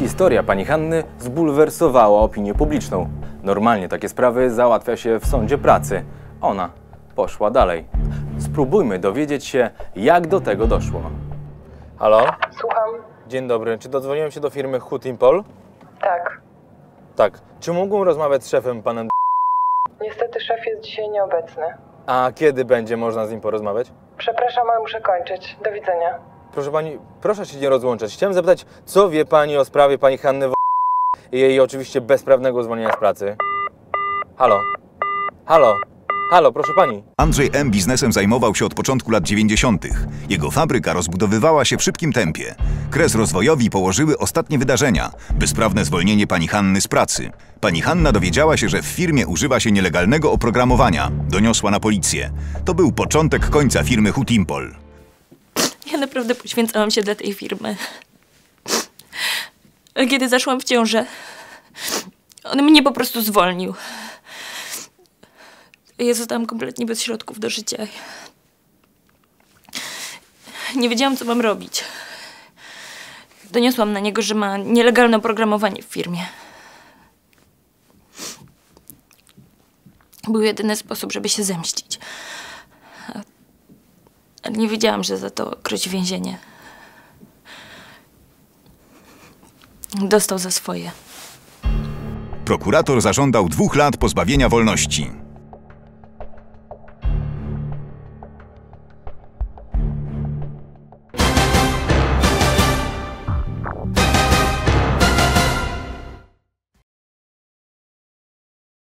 Historia pani Hanny zbulwersowała opinię publiczną. Normalnie takie sprawy załatwia się w sądzie pracy. Ona poszła dalej. Spróbujmy dowiedzieć się, jak do tego doszło. Halo? Słucham. Dzień dobry. Czy dodzwoniłem się do firmy Hutimpol? Tak. Tak. Czy mógłbym rozmawiać z szefem panem Niestety szef jest dzisiaj nieobecny. A kiedy będzie można z nim porozmawiać? Przepraszam, ale muszę kończyć. Do widzenia. Proszę pani, proszę się nie rozłączać. Chciałem zapytać, co wie pani o sprawie pani Hanny w... i jej oczywiście bezprawnego zwolnienia z pracy? Halo? Halo? Halo, proszę pani. Andrzej M. biznesem zajmował się od początku lat 90. Jego fabryka rozbudowywała się w szybkim tempie. Kres rozwojowi położyły ostatnie wydarzenia bezprawne zwolnienie pani Hanny z pracy. Pani Hanna dowiedziała się, że w firmie używa się nielegalnego oprogramowania. Doniosła na policję. To był początek końca firmy Hutimpol. Naprawdę poświęcałam się dla tej firmy. Ale kiedy zaszłam w ciążę, on mnie po prostu zwolnił. Ja zostałam kompletnie bez środków do życia. Nie wiedziałam, co mam robić. Doniosłam na niego, że ma nielegalne oprogramowanie w firmie. Był jedyny sposób, żeby się zemścić. Ale nie wiedziałam, że za to grozi więzienie. Dostał za swoje. Prokurator zażądał dwóch lat pozbawienia wolności.